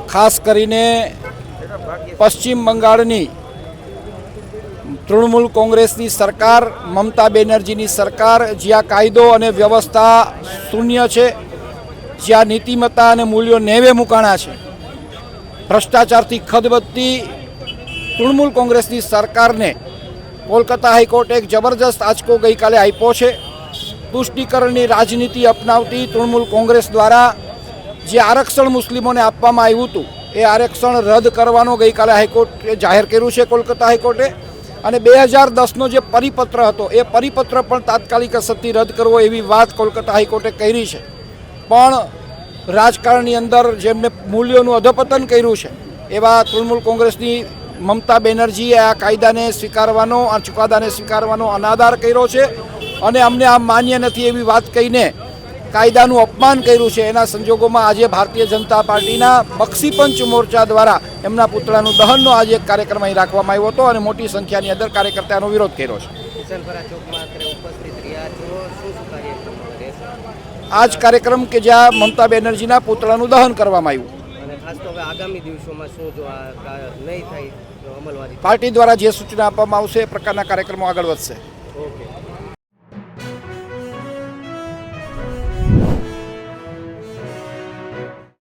ખાસ કરીને પશ્ચિમ બંગાળની તૃણમૂલ કોંગ્રેસની સરકાર, મમતા બેનર્જીની સરકાર, જ્યાં કાયદો અને વ્યવસ્થા શૂન્ય છે, જ્યાં નીતિમત્તા અને મૂલ્યો નેવે મૂકાણા છે. ભ્રષ્ટાચારથી ખદબદતી તૃણમૂલ કોંગ્રેસની સરકારને કોલકાતા હાઈકોર્ટે એક જબરજસ્ત આંચકો ગઈકાલે આપ્યો છે. તુષ્ટિકરણની રાજનીતિ અપનાવતી તૃણમૂલ કોંગ્રેસ દ્વારા જે આરક્ષણ મુસ્લિમોને આપવામાં આવ્યું હતું, એ આરક્ષણ રદ કરવાનો ગઈકાલે હાઈકોર્ટે જાહેર કર્યું છે કોલકાતા હાઈકોર્ટે. અને બે હજાર દસનો જે પરિપત્ર હતો, એ પરિપત્ર પણ તાત્કાલિક અસરથી રદ કરવો એવી વાત કોલકાતા હાઈકોર્ટે કરી છે. પણ રાજકારણની અંદર જેમને મૂલ્યોનું અધપતન કર્યું છે, એવા તૃણમૂલ કોંગ્રેસની મમતા બેનર્જીએ આ કાયદાને સ્વીકારવાનો, આ ચુકાદાને સ્વીકારવાનો અનાદાર કર્યો છે. અને અમને આ માન્ય નથી એવી વાત કહીને કાયદાનું અપમાન કર્યું છે. એના સંજોગોમાં આજે ભારતીય જનતા પાર્ટીના બક્ષીપંચ મોરચા દ્વારા એમના પુતળાનું દહનનો આજે એક કાર્યક્રમ અહીં રાખવામાં આવ્યો હતો અને મોટી સંખ્યાની અંદર કાર્યકર્તાનો વિરોધ કર્યો છે. આ જ કાર્યક્રમ કે જ્યાં મમતા બેનર્જીના પુતળાનું દહન કરવામાં આવ્યું. ખાસ તો હવે આગામી દિવસોમાં શું જો નહીં થાય પાર્ટી દ્વારા જે સૂચના આપવામાં આવશે એ પ્રકારના કાર્યક્રમો આગળ વધશે.